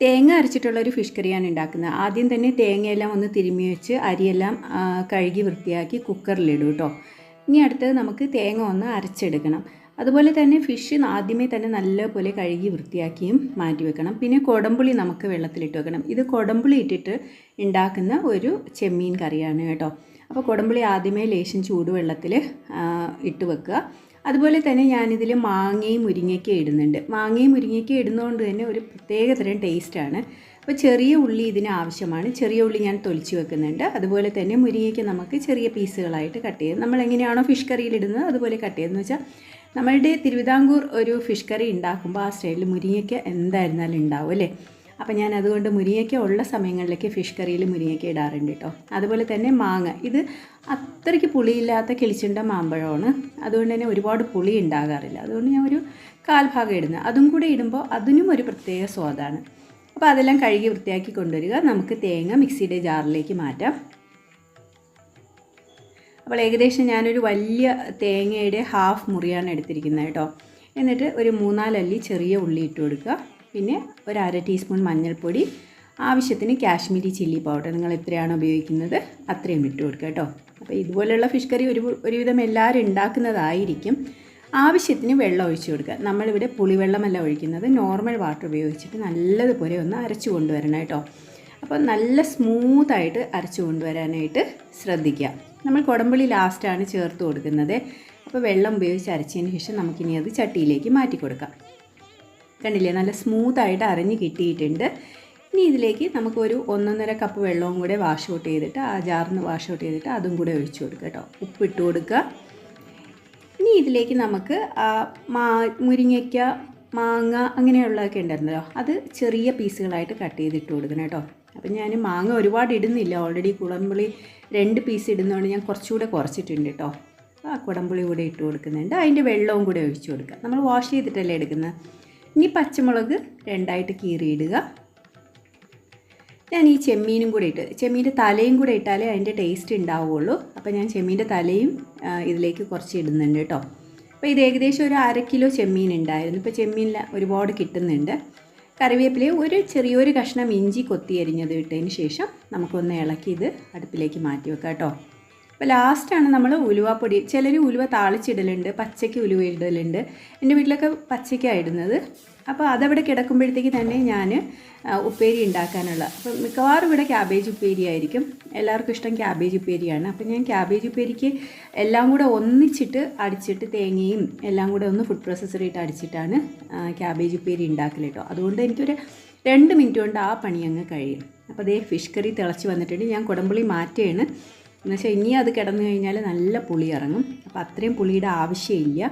തേങ്ങ അരച്ചിട്ടുള്ള ഒരു ഫിഷ് കറിയാണ് ഉണ്ടാക്കുന്നത്. ആദ്യം തന്നെ തേങ്ങയെല്ലാം ഒന്ന് തിരുമ്മി വെച്ച് അരിയെല്ലാം കഴുകി വൃത്തിയാക്കി കുക്കറിലിടും കേട്ടോ ഇനി അടുത്തത് നമുക്ക് തേങ്ങ ഒന്ന് അരച്ചെടുക്കണം. അതുപോലെ തന്നെ ഫിഷ് ആദ്യമേ തന്നെ നല്ലപോലെ കഴുകി വൃത്തിയാക്കിയും മാറ്റി വെക്കണം. പിന്നെ കൊടമ്പുളി നമുക്ക് വെള്ളത്തിലിട്ട് വെക്കണം. ഇത് കൊടമ്പുളി ഇട്ടിട്ട് ഉണ്ടാക്കുന്ന ഒരു ചെമ്മീൻ കറിയാണ് കേട്ടോ. അപ്പോൾ കൊടമ്പുളി ആദ്യമേ ലേശം ചൂടുവെള്ളത്തിൽ ഇട്ട് വെക്കുക. അതുപോലെ തന്നെ ഞാനിതിൽ മാങ്ങയും മുരിങ്ങയ്ക്കയും ഇടുന്നുണ്ട്. മാങ്ങയും മുരിങ്ങയ്ക്കയും ഇടുന്നതുകൊണ്ട് തന്നെ ഒരു പ്രത്യേക തരം ടേസ്റ്റാണ് അപ്പോൾ ചെറിയ ഉള്ളി ഇതിന് ആവശ്യമാണ്. ചെറിയ ഉള്ളി ഞാൻ തൊലിച്ച് വെക്കുന്നുണ്ട്. അതുപോലെ തന്നെ മുരിങ്ങയ്ക്ക് നമുക്ക് ചെറിയ പീസുകളായിട്ട് കട്ട് ചെയ്ത് നമ്മൾ എങ്ങനെയാണോ ഫിഷ് കറിയിൽ ഇടുന്നത് അതുപോലെ കട്ട് ചെയ്തെന്ന് വെച്ചാൽ നമ്മളുടെ തിരുവിതാംകൂർ ഒരു ഫിഷ് കറി ഉണ്ടാക്കുമ്പോൾ ആ സ്റ്റൈലിൽ മുരിങ്ങയ്ക്ക് എന്തായിരുന്നാലും ഉണ്ടാവും അല്ലേ? അപ്പോൾ ഞാൻ അതുകൊണ്ട് മുരിങ്ങയ്ക്ക ഉള്ള സമയങ്ങളിലൊക്കെ ഫിഷ് കറിയിൽ മുരിങ്ങയ്ക്ക ഇടാറുണ്ട് കേട്ടോ അതുപോലെ തന്നെ മാങ്ങ. ഇത് അത്രയ്ക്ക് പുളിയില്ലാത്ത കിളിച്ചുണ്ട മാമ്പഴമാണ്. അതുകൊണ്ട് തന്നെ ഒരുപാട് പുളി ഉണ്ടാകാറില്ല. അതുകൊണ്ട് ഞാൻ ഒരു കാൽഭാഗം ഇടുന്നത്. അതും കൂടെ ഇടുമ്പോൾ അതിനും ഒരു പ്രത്യേക സ്വാദാണ്. അപ്പോൾ അതെല്ലാം കഴുകി വൃത്തിയാക്കി കൊണ്ടുവരിക. നമുക്ക് തേങ്ങ മിക്സിയുടെ ജാറിലേക്ക് മാറ്റാം. അപ്പോൾ ഏകദേശം ഞാനൊരു വലിയ തേങ്ങയുടെ ഹാഫ് മുറിയാണ് എടുത്തിരിക്കുന്നത് കേട്ടോ എന്നിട്ട് ഒരു മൂന്നാലല്ലി ചെറിയ ഉള്ളി ഇട്ട് കൊടുക്കുക. പിന്നെ ഒരു അര ടീസ്പൂൺ മഞ്ഞൾപ്പൊടി. ആവശ്യത്തിന് കാശ്മീരി ചില്ലി പൗഡർ നിങ്ങൾ എത്രയാണോ ഉപയോഗിക്കുന്നത് അത്രയും ഇട്ട് കൊടുക്കുക കേട്ടോ. അപ്പോൾ ഇതുപോലെയുള്ള ഫിഷ് കറി ഒരു ഒരുവിധം എല്ലാവരും ഉണ്ടാക്കുന്നതായിരിക്കും. ആവശ്യത്തിന് വെള്ളം ഒഴിച്ചു കൊടുക്കുക. നമ്മളിവിടെ പുളിവെള്ളമല്ല ഒഴിക്കുന്നത്. നോർമൽ വാട്ടർ ഉപയോഗിച്ചിട്ട് നല്ലതുപോലെ ഒന്ന് അരച്ചു കൊണ്ടുവരണം കേട്ടോ. അപ്പോൾ നല്ല സ്മൂത്തായിട്ട് അരച്ചു കൊണ്ടുവരാനായിട്ട് ശ്രദ്ധിക്കുക. നമ്മൾ കുടമ്പുളി ലാസ്റ്റാണ് ചേർത്ത് കൊടുക്കുന്നത്. അപ്പോൾ വെള്ളം ഉപയോഗിച്ച് അരച്ചതിന് ശേഷം നമുക്കിനി അത് ചട്ടിയിലേക്ക് മാറ്റി കൊടുക്കാം. കണ്ടില്ലേ? നല്ല സ്മൂത്തായിട്ട് അരഞ്ഞ് കിട്ടിയിട്ടുണ്ട്. ഇനി ഇതിലേക്ക് നമുക്ക് ഒരു ഒന്നൊന്നര കപ്പ് വെള്ളവും കൂടെ വാഷ് ഔട്ട് ചെയ്തിട്ട് ആ ജാറിൽ നിന്ന് വാഷ് ഔട്ട് ചെയ്തിട്ട് അതും കൂടെ ഒഴിച്ചു കൊടുക്കുക കേട്ടോ. ഉപ്പ് ഇട്ട് കൊടുക്കുക. ഇനി ഇതിലേക്ക് നമുക്ക് ആ മാ മുരിങ്ങയ്ക്ക മാങ്ങ അങ്ങനെയുള്ളതൊക്കെ ഉണ്ടായിരുന്നല്ലോ. അത് ചെറിയ പീസുകളായിട്ട് കട്ട് ചെയ്തിട്ട് കൊടുക്കണം കേട്ടോ. അപ്പം ഞാൻ മാങ്ങ ഒരുപാട് ഇടുന്നില്ല. ഓൾറെഡി കുടംപുളി രണ്ട് പീസ് ഇടുന്നതുകൊണ്ട് ഞാൻ കുറച്ചുകൂടെ കുറച്ചിട്ടുണ്ട് കേട്ടോ. ആ കുടംപുളി കൂടെ ഇട്ട് കൊടുക്കുന്നുണ്ട്. അതിന്റെ വെള്ളവും കൂടെ ഒഴിച്ചു കൊടുക്കുക. നമ്മൾ വാഷ് ചെയ്തിട്ടല്ലേ എടുക്കുന്നത്? ഇനി പച്ചമുളക് രണ്ടായിട്ട് കീറിയിടുക. ഞാൻ ഈ ചെമ്മീനും കൂടെ ഇട്ട് ചെമ്മീന്റെ തലയും കൂടെ ഇട്ടാലേ അതിന്റെ ടേസ്റ്റ് ഉണ്ടാവുകയുള്ളൂ. അപ്പോൾ ഞാൻ ചെമ്മീന്റെ തലയും ഇതിലേക്ക് കുറച്ച് ഇടുന്നുണ്ട് കേട്ടോ. അപ്പോൾ ഇത് ഏകദേശം ഒരു അര കിലോ ചെമ്മീൻ ഉണ്ടായിരുന്നു. ഇപ്പോൾ ചെമ്മീനിൽ ഒരുപാട് കിട്ടുന്നുണ്ട്. കറിവേപ്പില ഒരു ചെറിയൊരു കഷ്ണം ഇഞ്ചി കൊത്തി അരിഞ്ഞത് ഇട്ടതിന് ശേഷം നമുക്കൊന്ന് ഇളക്കി ഇത് അടുപ്പിലേക്ക് മാറ്റി വെക്കാം കേട്ടോ. അപ്പോൾ ലാസ്റ്റാണ് നമ്മൾ ഉലുവാപ്പൊടി. ചിലർ ഉലുവ താളിച്ചിടലുണ്ട് പച്ചയ്ക്ക് ഉലുവ ഇടലുണ്ട്. എന്റെ വീട്ടിലൊക്കെ പച്ചയ്ക്കാണ് ഇടുന്നത്. അപ്പോൾ അതവിടെ കിടക്കുമ്പോഴത്തേക്ക് തന്നെ ഞാൻ ഉപ്പേരി ഉണ്ടാക്കാനുള്ള. അപ്പോൾ മിക്കവാറും ഇവിടെ ക്യാബേജ് ഉപ്പേരി ആയിരിക്കും. എല്ലാവർക്കും ഇഷ്ടം ക്യാബേജ് ഉപ്പേരിയാണ്. അപ്പോൾ ഞാൻ ക്യാബേജ് ഉപ്പേരിക്ക് എല്ലാം കൂടെ ഒന്നിച്ചിട്ട് അടിച്ചിട്ട് തേങ്ങയും എല്ലാം കൂടെ ഒന്ന് ഫുഡ് പ്രോസസ്സറിട്ട് അടിച്ചിട്ടാണ് ക്യാബേജ് ഉപ്പേരി ഉണ്ടാക്കൽ കേട്ടോ അതുകൊണ്ട് എനിക്കൊരു രണ്ട് മിനിറ്റ് കൊണ്ട് ആ പണി അങ്ങ് കഴിയും. അപ്പോൾ അതേ ഫിഷ് കറി തിളച്ച് വന്നിട്ടുണ്ട്. ഞാൻ കുടമ്പുളി മാറ്റുകയാണ്. എന്നുവെച്ചാൽ ഇനി അത് കിടന്നു കഴിഞ്ഞാൽ നല്ല പുളി ഇറങ്ങും. അപ്പോൾ അത്രയും പുളിയുടെ ആവശ്യമില്ല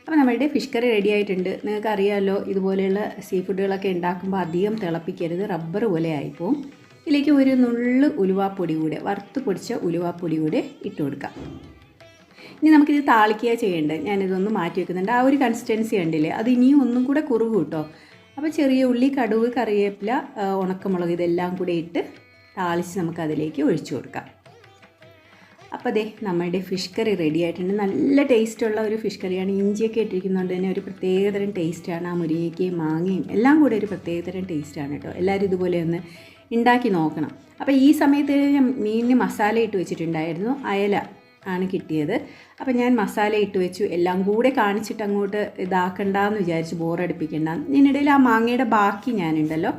അപ്പോൾ നമ്മളുടെ ഫിഷ് കറി റെഡി ആയിട്ടുണ്ട്. നിങ്ങൾക്ക് അറിയാമല്ലോ ഇതുപോലെയുള്ള സീ ഫുഡുകളൊക്കെ ഉണ്ടാക്കുമ്പോൾ അധികം തിളപ്പിക്കരുത്. റബ്ബർ പോലെ ആയിപ്പോവും. ഇതിലേക്ക് ഒരു നുള്ളു ഉലുവാപ്പൊടി കൂടെ വറുത്ത് പൊടിച്ച ഉലുവാപ്പൊടി കൂടെ ഇട്ട് കൊടുക്കാം. ഇനി നമുക്കിത് താളിക്കുക ചെയ്യേണ്ടത്. ഞാനിതൊന്ന് മാറ്റി വെക്കുന്നുണ്ട്. ആ ഒരു കൺസിസ്റ്റൻസി ഉണ്ടല്ലേ അത് ഇനിയും ഒന്നും കൂടെ കുറവ് കിട്ടോ. അപ്പോൾ ചെറിയ ഉള്ളി കടുവ് കറിവേപ്പില ഉണക്കമുളക് ഇതെല്ലാം കൂടെ ഇട്ട് താളിച്ച് നമുക്കതിലേക്ക് ഒഴിച്ചു കൊടുക്കാം. അപ്പോൾ ദേ നമ്മുടെ ഫിഷ് കറി റെഡി ആയിട്ടുണ്ട്. നല്ല ടേസ്റ്റുള്ള ഒരു ഫിഷ് കറിയാണ് ഇഞ്ചിയൊക്കെ ഇട്ടിരിക്കുന്നതുകൊണ്ട് തന്നെ ഒരു പ്രത്യേകതരം ടേസ്റ്റാണ് ആ മുരിങ്ങയ്ക്കയും മാങ്ങയും എല്ലാം കൂടെ ഒരു പ്രത്യേകതരം ടേസ്റ്റാണ് കേട്ടോ. എല്ലാവരും ഇതുപോലെ ഒന്ന് ഉണ്ടാക്കി നോക്കണം. അപ്പോൾ ഈ സമയത്ത് ഞാൻ മീനിന് മസാല ഇട്ട് വെച്ചിട്ടുണ്ടായിരുന്നു. അയല ആണ് കിട്ടിയത്. അപ്പോൾ ഞാൻ മസാല ഇട്ട് വെച്ചു. എല്ലാം കൂടെ കാണിച്ചിട്ട് അങ്ങോട്ട് ഇതാക്കണ്ടെന്ന് വിചാരിച്ച് ബോറടിപ്പിക്കണ്ട ഇതിനിടയിൽ ആ മാങ്ങയുടെ ബാക്കി ഞാനുണ്ടല്ലോ.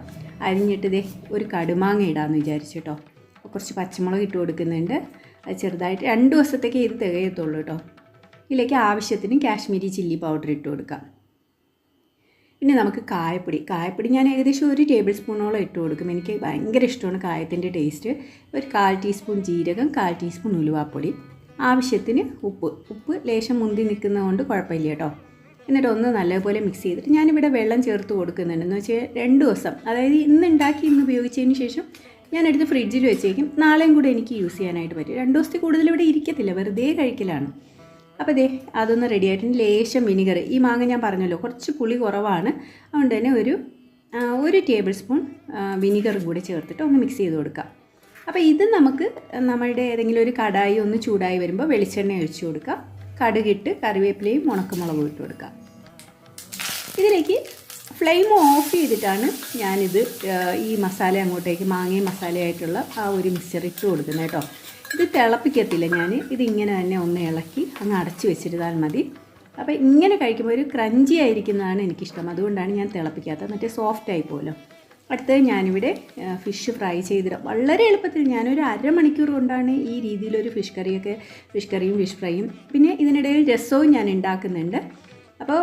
അരിഞ്ഞിട്ട് ദേ ഒരു കടുമാങ്ങ ഇടാമെന്ന് വിചാരിച്ചു കേട്ടോ. കുറച്ച് പച്ചമുളക് ഇട്ട് കൊടുക്കുന്നുണ്ട്. ചെറുതായിട്ട് രണ്ട് ദിവസത്തേക്ക് ഇത് തികയത്തുള്ളൂ കേട്ടോ. ഇതിലേക്ക് ആവശ്യത്തിന് കാശ്മീരി ചില്ലി പൗഡർ ഇട്ട് കൊടുക്കാം. ഇനി നമുക്ക് കായപ്പൊടി. കായപ്പൊടി ഞാൻ ഏകദേശം ഒരു ടേബിൾ സ്പൂണോളം ഇട്ട് കൊടുക്കും. എനിക്ക് ഭയങ്കര ഇഷ്ടമാണ് കായത്തിന്റെ ടേസ്റ്റ് ഒരു കാൽ ടീസ്പൂൺ ജീരകം കാൽ ടീസ്പൂൺ ഉലുവാപ്പൊടി. ആവശ്യത്തിന് ഉപ്പ്. ഉപ്പ് ലേശം മുന്തി നിൽക്കുന്നതുകൊണ്ട് കുഴപ്പമില്ല കേട്ടോ. എന്നിട്ട് ഒന്ന് നല്ലപോലെ മിക്സ് ചെയ്തിട്ട് ഞാനിവിടെ വെള്ളം ചേർത്ത് കൊടുക്കുന്നുണ്ട്. എന്ന് വെച്ചാൽ രണ്ട് ദിവസം. അതായത് ഇന്ന് ഉണ്ടാക്കി ഇന്ന് ഉപയോഗിച്ചതിന് ശേഷം ഞാൻ എടുത്ത് ഫ്രിഡ്ജിൽ വെച്ചേക്കും. നാളെയും കൂടെ എനിക്ക് യൂസ് ചെയ്യാനായിട്ട് പറ്റും. രണ്ട് ദിവസത്തിൽ കൂടുതൽ ഇവിടെ ഇരിക്കത്തില്ല. വെറുതെ കഴിക്കലാണ്. അപ്പോൾ ദേ അതൊന്ന് റെഡി ആയിട്ടുണ്ട് ലേശം വിനിഗർ ഈ മാങ്ങ ഞാൻ പറഞ്ഞല്ലോ കുറച്ച് പുളി കുറവാണ്. അതുകൊണ്ട് തന്നെ ഒരു ഒരു ടേബിൾ സ്പൂൺ വിനിഗർ കൂടി ചേർത്തിട്ട് ഒന്ന് മിക്സ് ചെയ്ത് കൊടുക്കാം. അപ്പോൾ ഇത് നമുക്ക് നമ്മളുടെ ഏതെങ്കിലും ഒരു കടായി ഒന്ന് ചൂടായി വരുമ്പോൾ വെളിച്ചെണ്ണ ഒഴിച്ചു കൊടുക്കുക കടുകിട്ട് കറിവേപ്പിലയും ഉണക്കമുളകും ഇട്ട് കൊടുക്കാം ഇതിലേക്ക് ഫ്ലെയിം ഓഫ് ചെയ്തിട്ടാണ് ഞാനിത് ഈ മസാല അങ്ങോട്ടേക്ക് മാങ്ങയും മസാലയായിട്ടുള്ള ആ ഒരു മിക്സ്ചർ ഇട്ട് കൊടുക്കുന്നത് കേട്ടോ. ഇത് തിളപ്പിക്കത്തില്ല ഞാൻ ഇതിങ്ങനെ തന്നെ ഒന്ന് ഇളക്കി അങ്ങ് അടച്ചു വെച്ചിരുന്നാൽ മതി. അപ്പോൾ ഇങ്ങനെ കഴിക്കുമ്പോൾ ഒരു ക്രഞ്ചി ആയിരിക്കുന്നതാണ് എനിക്കിഷ്ടം. അതുകൊണ്ടാണ് ഞാൻ തിളപ്പിക്കാത്തത്. മറ്റേ സോഫ്റ്റ് ആയി അടുത്തത് ഞാനിവിടെ ഫിഷ് ഫ്രൈ ചെയ്തിടാം. വളരെ എളുപ്പത്തിൽ ഞാനൊരു അരമണിക്കൂർ കൊണ്ടാണ് ഈ രീതിയിലൊരു ഫിഷ് കറിയൊക്കെ ഫിഷ് കറിയും ഫിഷ് ഫ്രൈയും പിന്നെ ഇതിനിടയിൽ രസവും ഞാൻ ഉണ്ടാക്കുന്നുണ്ട്. അപ്പോൾ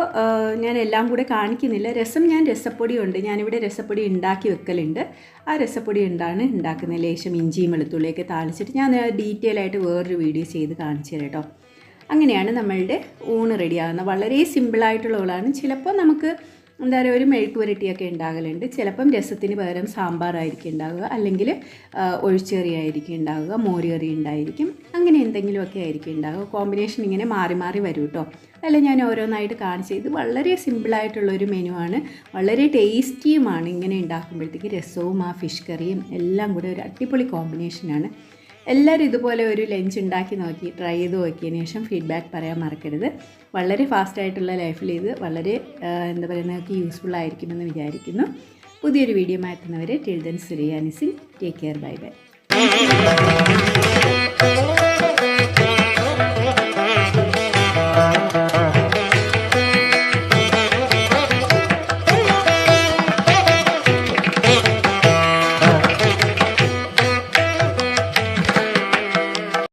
ഞാൻ എല്ലാം കൂടെ കാണിക്കുന്നില്ല. രസം ഞാൻ രസപ്പൊടി ഉണ്ട് ഞാനിവിടെ രസപ്പൊടി ഉണ്ടാക്കി വെക്കലുണ്ട്. ആ രസപ്പൊടി ഉണ്ടാണ് ഉണ്ടാക്കുന്നത്? ലേശം ഇഞ്ചിയും വെളുത്തുള്ളിയൊക്കെ താളിച്ചിട്ട് ഞാൻ ഡീറ്റെയിൽ ആയിട്ട് വേറൊരു വീഡിയോ ചെയ്ത് കാണിച്ചു തരാം കേട്ടോ. അങ്ങനെയാണ് നമ്മളുടെ ഊണ് റെഡിയാകുന്നത് വളരെ സിമ്പിളായിട്ടുള്ള ഊളാണ് ചിലപ്പോൾ നമുക്ക് എന്താ പറയുക ഒരു മെഴുക്ക് പുരട്ടിയൊക്കെ ഉണ്ടാകലുണ്ട്. ചിലപ്പം രസത്തിന് പകരം സാമ്പാറായിരിക്കും ഉണ്ടാകുക അല്ലെങ്കിൽ ഒഴിച്ചേറി ആയിരിക്കും ഉണ്ടാകുക മോരുകറി ഉണ്ടായിരിക്കും. അങ്ങനെ എന്തെങ്കിലുമൊക്കെ ആയിരിക്കും ഉണ്ടാകുക കോമ്പിനേഷൻ ഇങ്ങനെ മാറി മാറി വരും കേട്ടോ അല്ല ഞാൻ ഓരോന്നായിട്ട് കാണിച്ചു ഇത് വളരെ സിമ്പിളായിട്ടുള്ള ഒരു മെനു ആണ്. വളരെ ടേസ്റ്റിയുമാണ്. ഇങ്ങനെ ഉണ്ടാക്കുമ്പോഴത്തേക്ക് രസവും ആ ഫിഷ് കറിയും എല്ലാം കൂടെ ഒരു അടിപൊളി കോമ്പിനേഷനാണ് എല്ലാവരും ഇതുപോലെ ഒരു ലഞ്ച് ഉണ്ടാക്കി നോക്കി ട്രൈ ചെയ്ത് നോക്കിയതിന് ശേഷം ഫീഡ്ബാക്ക് പറയാൻ മറക്കരുത്. വളരെ ഫാസ്റ്റായിട്ടുള്ള ലൈഫിൽ ഇത് വളരെ എന്താ പറയുക നിങ്ങൾക്ക് യൂസ്ഫുൾ ആയിരിക്കുമെന്ന് വിചാരിക്കുന്നു. പുതിയൊരു വീഡിയോ മാറ്റുന്നവരെ ടിൽ ദൻ സുരിയാനിസിൻ ടേക്ക് കെയർ ബൈ ബൈ